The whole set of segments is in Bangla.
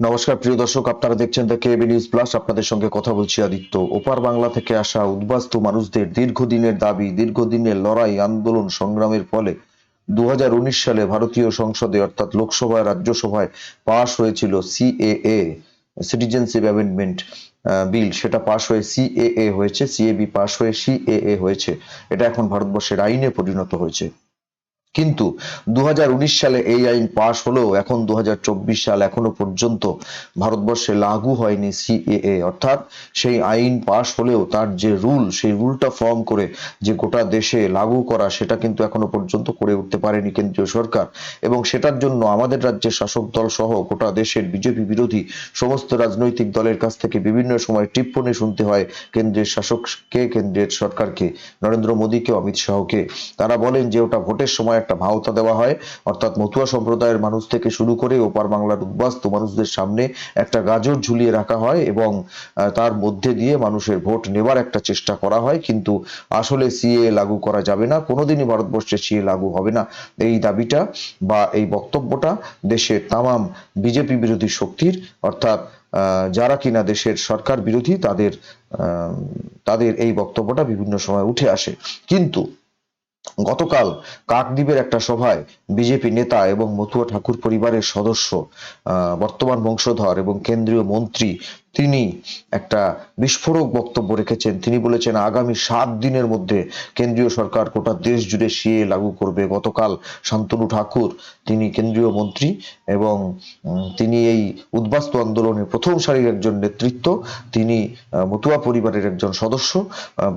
নমস্কার, প্রিয় দর্শক, আপনারা দেখছেন দ্য কেবি নিউজ প্লাস আপনাদের সঙ্গে কথা বলছি আদিত্য। ওপার বাংলা থেকে আসা উদ্বাস্তু মানুষদের দীর্ঘদিনের দাবি, দীর্ঘদিনের লড়াই, আন্দোলন সংগ্রামের ফলে দু সালে ভারতীয় সংসদে, অর্থাৎ লোকসভায়, রাজ্যসভায় পাশ হয়েছিল সিএএ সিটিজেনশিপ অ্যামেন্ডমেন্ট বিল সেটা পাশ হয়ে সিএএ হয়েছে সিএবি পাশ হয়ে সিএএ হয়েছে। এটা এখন ভারতবর্ষের আইনে পরিণত হয়েছে। কিন্তু দু হাজার উনিশ সালে এই আইন পাশ হলেও এখন দু হাজার চব্বিশ সাল এখনও পর্যন্ত ভারতবর্ষে লাগু হয়নি সিএএ অর্থাৎ সেই আইন পাশ হলেও তার যে রুল, সেই রুলটা ফর্ম করে যে গোটা দেশে লাগু করা, সেটা কিন্তু এখনও পর্যন্ত করে উঠতে পারেনি কেন্দ্রীয় সরকার। এবং সেটার জন্য আমাদের রাজ্যের শাসক দল সহ গোটা দেশের বিজেপি বিরোধী সমস্ত রাজনৈতিক দলের কাছ থেকে বিভিন্ন সময় টিপ্পণী শুনতে হয় কেন্দ্রের শাসককে, কেন্দ্রের সরকারকে, নরেন্দ্র মোদীকে, অমিত শাহকে। তারা বলেন যে ওটা ভোটের সময় একটা ভাওতা দেওয়া হয়। অর্থাৎ মতুয়া সম্প্রদায়ের মানুষ থেকে শুরু করে ওপার বাংলার উদ্বাস্ত মানুষদের সামনে একটা গাজর ঝুলিয়ে রাখা হয় এবং তার মধ্যে দিয়ে মানুষের ভোট নেবার একটা চেষ্টা করা হয়। কিন্তু আসলে সিএ লাগু করা যাবে না। কোনোদিনই ভারতবর্ষে সিএ লাগু হবে না। এই দাবিটা বা এই বক্তব্যটা দেশের তামাম বিজেপি বিরোধী শক্তির, অর্থাৎ যারা কিনা দেশের সরকার বিরোধী তাদের তাদের এই বক্তব্যটা বিভিন্ন সময় উঠে আসে। কিন্তু গতকাল কাকদ্বীপের একটা সভায় বিজেপি নেতা এবং মথুয়া ঠাকুর পরিবারের সদস্য বর্তমান বংশধর এবং কেন্দ্রীয় মন্ত্রী তিনি একটা বিস্ফোরক বক্তব্য রেখেছেন। তিনি বলেছেন, আগামী সাত দিনের মধ্যে কেন্দ্রীয় সরকার গোটা দেশ জুড়ে সিএ লাগু করবে। গতকাল শান্তনু ঠাকুর, তিনি কেন্দ্রীয় মন্ত্রী এবং তিনি এই উদ্বাস্তু আন্দোলনের প্রথম সারির একজন নেতৃত্ব, তিনি মতুয়া পরিবারের একজন সদস্য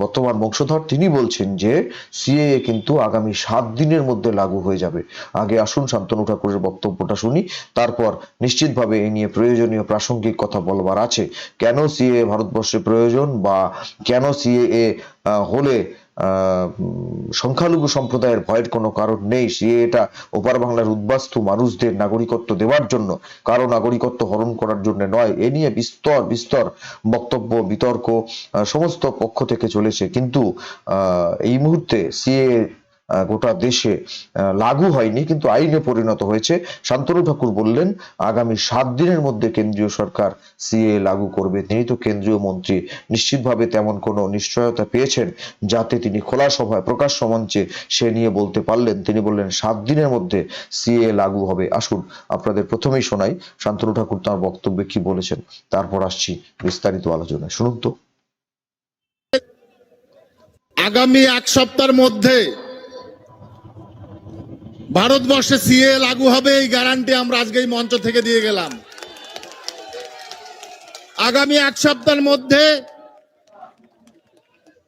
বর্তমান বংশধর। তিনি বলছেন যে, সিএ কিন্তু আগামী সাত দিনের মধ্যে লাগু হয়ে যাবে। আগে আসুন, শান্তনু ঠাকুরের বক্তব্যটা শুনি। তারপর নিশ্চিতভাবে এই নিয়ে প্রয়োজনীয় প্রাসঙ্গিক কথা বলবার আছে। কেন সিএ ভারতবর্ষে প্রয়োজন বা কেন সিএ হলে সংখ্যালঘু সম্প্রদায়ের ভয়ের কোনো কারণ নেই? সিএ এটা ওপার বাংলার উদ্বাস্তু মানুষদের নাগরিকত্ব দেওয়ার জন্য, কারও নাগরিকত্ব হরণ করার জন্য নয়। এ নিয়ে বিস্তর বিস্তর বক্তব্য, বিতর্ক সমস্ত পক্ষ থেকে চলেছে। কিন্তু এই মুহূর্তে সিএ গোটা দেশে লাগু হয়নি, কিন্তু আইনে পরিণত হয়েছে। শান্তনু ঠাকুর বললেন, আগামী সাত দিনের মধ্যে কেন্দ্রীয় সরকার সিএ লাগু করবে। তিনি তো কেন্দ্রীয় মন্ত্রী নিশ্চিতভাবে তেমন কোনো নিশ্চয়তা পেয়েছেন, যাতে তিনি খোলা সভায়, প্রকাশ্য মঞ্চে সে নিয়ে বলতে পারলেন, তিনি বললেন, সাত দিনের মধ্যে সিএ লাগু হবে। আসুন, আপনাদের প্রথমেই শোনাই, শান্তনু ঠাকুর তার বক্তব্যে কি বলেছেন। তারপর আসছি বিস্তারিত আলোচনায়। শুনুন তো। আগামী এক সপ্তাহের মধ্যে ভারতবর্ষে সিএ লাগু হবে, এই গ্যারান্টি আমরা আজকে এই মঞ্চ থেকে দিয়ে গেলাম। আগামী এক সপ্তাহের মধ্যে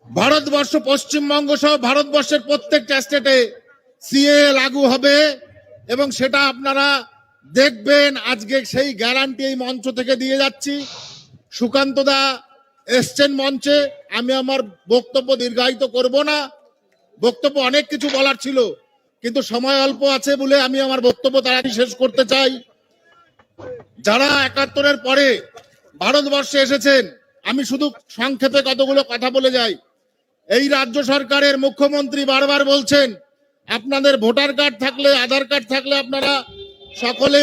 ভারতবর্ষ, পশ্চিমবঙ্গ সহ ভারতবর্ষের প্রত্যেকটা স্টেটে সিএ লাগু হবে এবং সেটা আপনারা দেখবেন, আজকে সেই গ্যারান্টি এই মঞ্চ থেকে দিয়ে যাচ্ছি। সুকান্ত দা এসছেন মঞ্চে, আমি আমার বক্তব্য দীর্ঘায়িত করব না। বক্তব্য অনেক কিছু বলার ছিল। কিন্তু সময় অল্প আছে বলে আমি আমার বক্তব্য তাড়াতাড়ি শেষ করতে চাই। যারা একাত্তরের পরে ভারতবর্ষে এসেছেন, আমি শুধু সংক্ষেপে কতগুলো কথা বলে যাই। এই রাজ্য সরকারের মুখ্যমন্ত্রী বারবার বলছেন, আপনাদের ভোটার কার্ড থাকলে, আধার কার্ড থাকলে আপনারা সকলে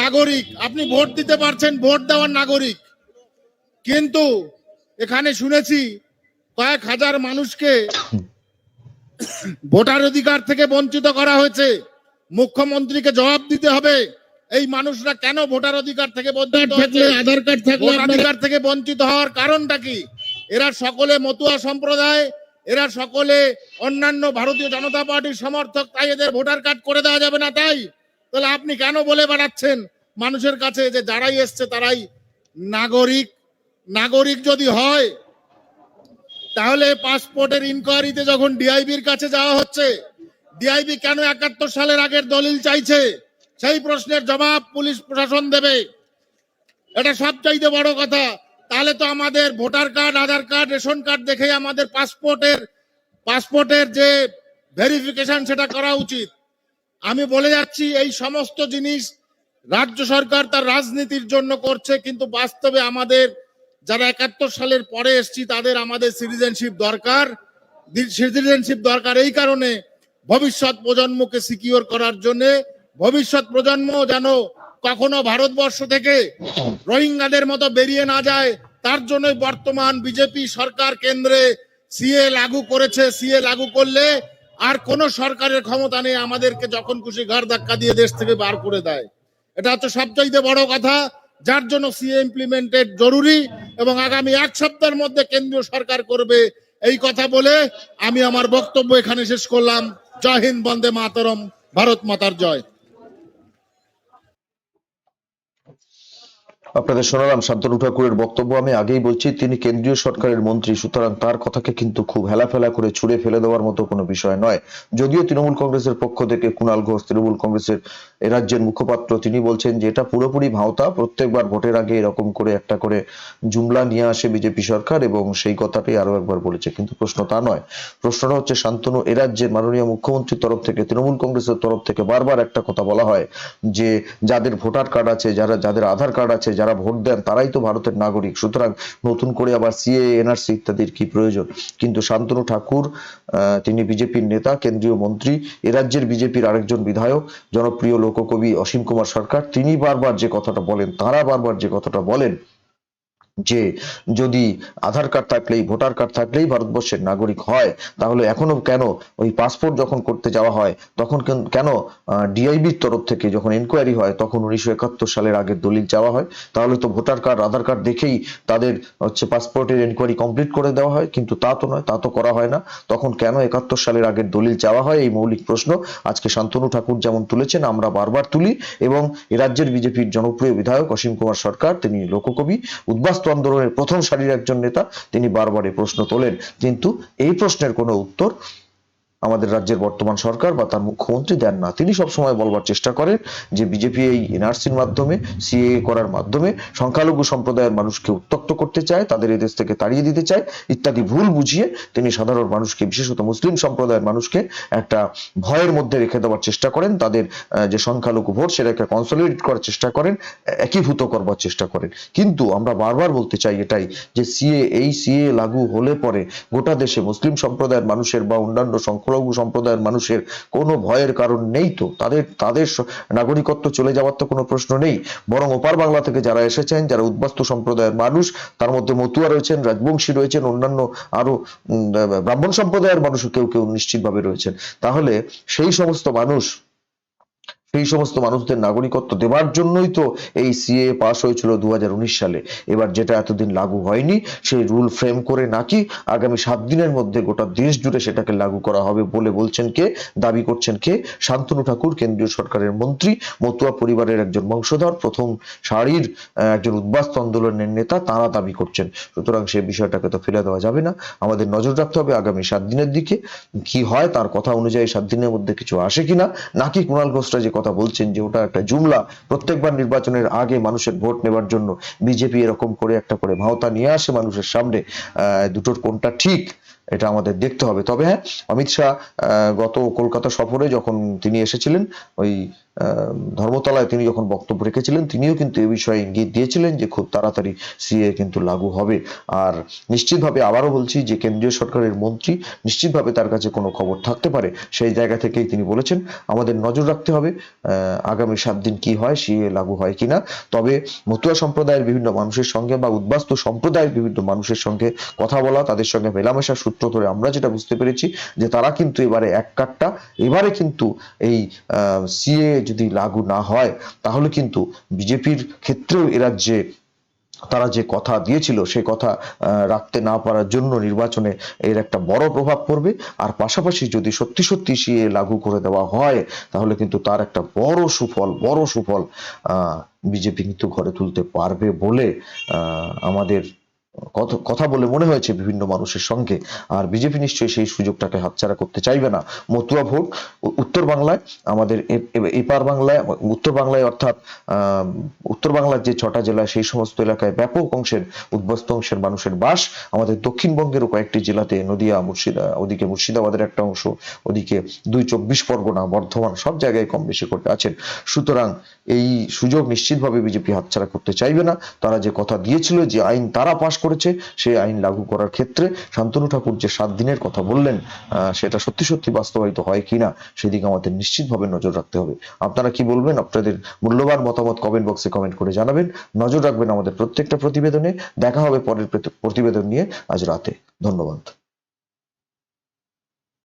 নাগরিক। আপনি ভোট দিতে পারছেন, ভোট দেওয়ার নাগরিক। কিন্তু এখানে শুনেছি কয়েক হাজার মানুষকে ভোটার অধিকার থেকে বঞ্চিত করা হয়েছে। মুখ্যমন্ত্রীকে জবাব দিতে হবে এই মানুষরা কেন ভোটার অধিকার থেকে বঞ্চিত থাকলে আধার কার্ড থাকলে অধিকার থেকে বঞ্চিত হওয়ার কারণটা কি? এরা সকলে মতুয়া সম্প্রদায় এরা সকলে অন্যান্য ভারতীয় জনতা পার্টির সমর্থক তাই এদের ভোটার কার্ড করে দেওয়া যাবে না তাই? তাহলে আপনি কেন বলে বেড়াচ্ছেন মানুষের কাছে যে যারাই এসছে তারাই নাগরিক? নাগরিক যদি হয় তাহলে পাসপোর্টের ইনকোয়ারিতে যখন ডিআইবির কাছে যাওয়া হচ্ছে ডিআইবি কেন একাত্তর সালের আগের দলিল চাইছে? সেই প্রশ্নের জবাব পুলিশ প্রশাসন দেবে। এটা সবচাইতে বড় কথা। তাহলে তো আমাদের voter card, Aadhaar card, ration card দেখে আমাদের পাসপোর্টের পাসপোর্টের যে ভেরিফিকেশন সেটা করা উচিত। আমি বলে যাচ্ছি, এই সমস্ত জিনিস রাজ্য সরকার তার রাজনীতির জন্য করছে, কিন্তু বাস্তবে আমাদের যারা একাত্তর সালের পরে এসছি, তাদের আমাদের সিটিজেনশিপ দরকার। সিটিজেনশিপ দরকার এই কারণে ভবিষ্যৎ প্রজন্মকে সিকিউর করার জন্য। ভবিষ্যৎ প্রজন্ম যেন কখনো ভারতবর্ষ থেকে রোহিঙ্গাদের মতো বেরিয়ে না যায়, তার জন্যই বর্তমান বিজেপি সরকার কেন্দ্রে সিএ লাগু করেছে। সিএ লাগু করলে আর কোন সরকারের ক্ষমতা নেই, আমাদেরকে যখন খুশি ঘর ধাক্কা দিয়ে দেশ থেকে বার করে দেয়। এটা হচ্ছে সবচাইতে বড় কথা। যার জন্য সিএ ইমপ্লিমেন্টেড জরুরি এবং আগামী এক সপ্তাহের মধ্যে কেন্দ্রীয় সরকার করবে এই কথা বলে আমি আমার বক্তব্য এখানে শেষ করলাম। জয় হিন্দ, বন্দে মাতরম, ভারত মাতার জয়। আপনাদের শোনালাম, শান্তনু ঠাকুরের বক্তব্য আমি আগেই বলছি, তিনি কেন্দ্রীয় সরকারের মন্ত্রী, সুতরাং তার কথাকে কিন্তু খুব হেলাফেলা করে ছুড়ে ফেলে দেওয়ার মতো কোনো বিষয় নয়। যদিও তৃণমূল কংগ্রেসের পক্ষ থেকে কুণাল ঘোষ, তৃণমূল কংগ্রেসের রাজ্যের মুখপাত্র, তিনি বলছেন যে এটা পুরোপুরি ভাওতা, প্রত্যেকবার ভোটের আগে এরকম করে একটা করে জুমলা নিয়ে আসে বিজেপি সরকার এবং সেই কথাটাই আরও একবার বলেছে, কিন্তু প্রশ্ন তা নয়। প্রশ্নটা হচ্ছে, শান্তনু, এ রাজ্যের মাননীয় মুখ্যমন্ত্রীর তরফ থেকে, তৃণমূল কংগ্রেসের তরফ থেকে বারবার একটা কথা বলা হয় যে, যাদের ভোটার কার্ড আছে, যারা, যাদের আধার কার্ড আছে যারা ভোট দেন তারাই তো ভারতের নাগরিক। সুতরাং নতুন করে আবার সিএ এনআরসি ইত্যাদির কি প্রয়োজন? কিন্তু শান্তনু ঠাকুর তিনি বিজেপির নেতা, কেন্দ্রীয় মন্ত্রী, এ রাজ্যের বিজেপির আরেকজন বিধায়ক, জনপ্রিয় লোককবি অসীম কুমার সরকার, তিনি বারবার যে কথাটা বলেন, তারা বারবার যে কথাটা বলেন যে যদি আধার কার্ড থাকলেই, ভোটার কার্ড থাকলেই ভারতবর্ষের নাগরিক হয়, তাহলে এখনও কেন ওই পাসপোর্ট যখন করতে যাওয়া হয়, তখন কেন- ডিআইবির তরফ থেকে যখন এনকোয়ারি হয়, তখন উনিশশো একাত্তর সালের আগের দলিল চাওয়া হয়। তাহলে তো ভোটার কার্ড, আধার কার্ড দেখেই তাদের হচ্ছে পাসপোর্টের এনকোয়ারি কমপ্লিট করে দেওয়া হয়, কিন্তু তা তো নয়, তা তো করা হয় না। তখন কেন একাত্তর সালের আগের দলিল চাওয়া হয়, এই মৌলিক প্রশ্ন আজকে শান্তনু ঠাকুর যেমন তুলেছেন, আমরা বারবার তুলি। এবং রাজ্যের বিজেপির জনপ্রিয় বিধায়ক অসীম কুমার সরকার, তিনি লোককবি, উদ্বাস্তু আন্দোলনের প্রথম সারির একজন নেতা, তিনি বারবার এই প্রশ্ন তোলেন। কিন্তু এই প্রশ্নের কোনো উত্তর আমাদের রাজ্যের বর্তমান সরকার বা তার মুখ্যমন্ত্রী দেন না। তিনি সবসময় বলবার চেষ্টা করেন যে বিজেপি এই এনআরসির মাধ্যমে সিএ করার মাধ্যমে সংখ্যালঘু সম্প্রদায়ের মানুষকে উত্তক্ত করতে চায়, তাদের এদেশ থেকে তাড়িয়ে দিতে চায়, ইত্যাদি ভুল বুঝিয়ে তিনি সাধারণ মানুষকে, বিশেষত মুসলিম সম্প্রদায়ের মানুষকে একটা ভয়ের মধ্যে রেখে দেওয়ার চেষ্টা করেন। তাদের যে সংখ্যালঘু ভোট সেটাকে কনসলিডেট করার চেষ্টা করেন, একীভূত করবার চেষ্টা করেন। কিন্তু আমরা বারবার বলতে চাই এটাই যে সিএ, এই সিএ লাগু হলে পরে গোটা দেশে মুসলিম সম্প্রদায়ের মানুষের বা অন্যান্য সংখ্যালঘু সম্প্রদায়ের মানুষের কোনো ভয়ের কারণ নেই তো? তাদের তাদের নাগরিকত্ব চলে যাওয়ার তো কোনো প্রশ্ন নেই। বরং ওপার বাংলা থেকে যারা এসেছেন, যারা উদ্বাস্তু সম্প্রদায়ের মানুষ, তার মধ্যে মতুয়া রয়েছেন, রাজবংশী রয়েছেন, অন্যান্য আরও ব্রাহ্মণ সম্প্রদায়ের মানুষও কেউ কেউ নিশ্চিতভাবে রয়েছেন। তাহলে সেই সমস্ত মানুষ সেই সমস্ত মানুষদের নাগরিকত্ব দেওয়ার জন্যই তো এই সিএ পাশ হয়েছিল দু সালে। এবার যেটা এতদিন লাগু হয়নি, সেই রুল ফ্রেম করে নাকি আগামী সাত দিনের মধ্যে গোটা দেশ জুড়ে সেটাকে লাগু করা হবে বলে বলছেন কে? দাবি করছেন কে? শান্তনু ঠাকুর, কেন্দ্রীয় সরকারের মন্ত্রী, মতুয়া পরিবারের একজন বংশধর, প্রথম সারির একজন উদ্বাস্ত আন্দোলনের নেতা, তারা দাবি করছেন। সুতরাং সেই বিষয়টাকে তো ফেলে দেওয়া যাবে না। আমাদের নজর রাখতে হবে আগামী সাত দিনের দিকে। কি হয়, তার কথা অনুযায়ী সাত দিনের মধ্যে কিছু আসে কিনা? নাকি কুণাল ঘোষরা যে কথা বলছেন যে ওটা একটা জুমলা প্রত্যেকবার নির্বাচনের আগে মানুষের ভোট নেবার জন্য বিজেপি এরকম করে একটা করে ভাওতা নিয়ে আসে মানুষের সামনে দুটোর কোনটা ঠিক এটা আমাদের দেখতে হবে। তবে হ্যাঁ অমিত শাহ গত কলকাতা সফরে যখন তিনি এসেছিলেন, ওই ধর্মতলায় তিনি যখন বক্তব্য রেখেছিলেন, তিনিও কিন্তু এ বিষয়ে ইঙ্গিত দিয়েছিলেন যে খুব তাড়াতাড়ি সিএ কিন্তু লাগু হবে। আর নিশ্চিতভাবে আবারও বলছি যে কেন্দ্রীয় সরকারের মন্ত্রী নিশ্চিতভাবে তার কাছে কোনো খবর থাকতে পারে, সেই জায়গা থেকেই তিনি বলেছেন, আমাদের নজর রাখতে হবে আগামী সাত দিন কি হয়, সিএ লাগু হয় কিনা। তবে মতুয়া সম্প্রদায়ের বিভিন্ন মানুষের সঙ্গে বা উদ্বাস্তু সম্প্রদায়ের বিভিন্ন মানুষের সঙ্গে কথা বলা, তাদের সঙ্গে মেলামেশা সূত্র ধরে আমরা যেটা বুঝতে পেরেছি যে তারা কিন্তু এবারে এক কাটটা, এবারে কিন্তু এই সিএ যদি লাগু না হয়, তাহলে কিন্তু বিজেপির ক্ষেত্রেও এ রাজ্যে তারা যে কথা দিয়েছিল সেই কথা রাখতে না পারার জন্য নির্বাচনে এর একটা বড় প্রভাব পড়বে। আর পাশাপাশি যদি সত্যি সত্যি সিএ লাগু করে দেওয়া হয়, তাহলে কিন্তু তার একটা বড় সুফল বড় সুফল বিজেপি কিন্তু ঘরে তুলতে পারবে বলে আমাদের কথা বলে মনে হয়েছে বিভিন্ন মানুষের সঙ্গে। আর বিজেপি নিশ্চয়ই সেই সুযোগটাকে হাতছাড়া করতে চাইবে না। মতুয়া ভোট উত্তর বাংলায়, আমাদের এপার বাংলায়, উত্তর বাংলায় অর্থাৎ উত্তর বাংলার যে ছটা জেলা, সেই সমস্ত এলাকায় ব্যাপক অংশের, উদ্বস্ত অংশের মানুষের বাস। আমাদের দক্ষিণবঙ্গেরও কয়েকটি জেলাতে নদিয়া, মুর্শিদা, ওদিকে মুর্শিদাবাদের একটা অংশ, ওদিকে দুই চব্বিশ পরগনা, বর্ধমান, সব জায়গায় কম বেশি করে আছেন। সুতরাং এই সুযোগ নিশ্চিতভাবে বিজেপি হাতছাড়া করতে চাইবে না। তারা যে কথা দিয়েছিল যে আইন তারা পাশ করে করেছে, সেই আইন লাগু করার ক্ষেত্রে শান্তনু ঠাকুর যে সাত দিনের কথা বললেন সেটা সত্যি সত্যি বাস্তবায়িত হয় কিনা, সেদিকে আমাদের নিশ্চিতভাবে নজর রাখতে হবে। আপনারা কি বলবেন? আপনাদের মূল্যবান মতামত কমেন্ট বক্সে কমেন্ট করে জানাবেন। নজর রাখবেন আমাদের প্রত্যেকটা প্রতিবেদনে। দেখা হবে পরের প্রতিবেদন নিয়ে আজ রাতে। ধন্যবাদ।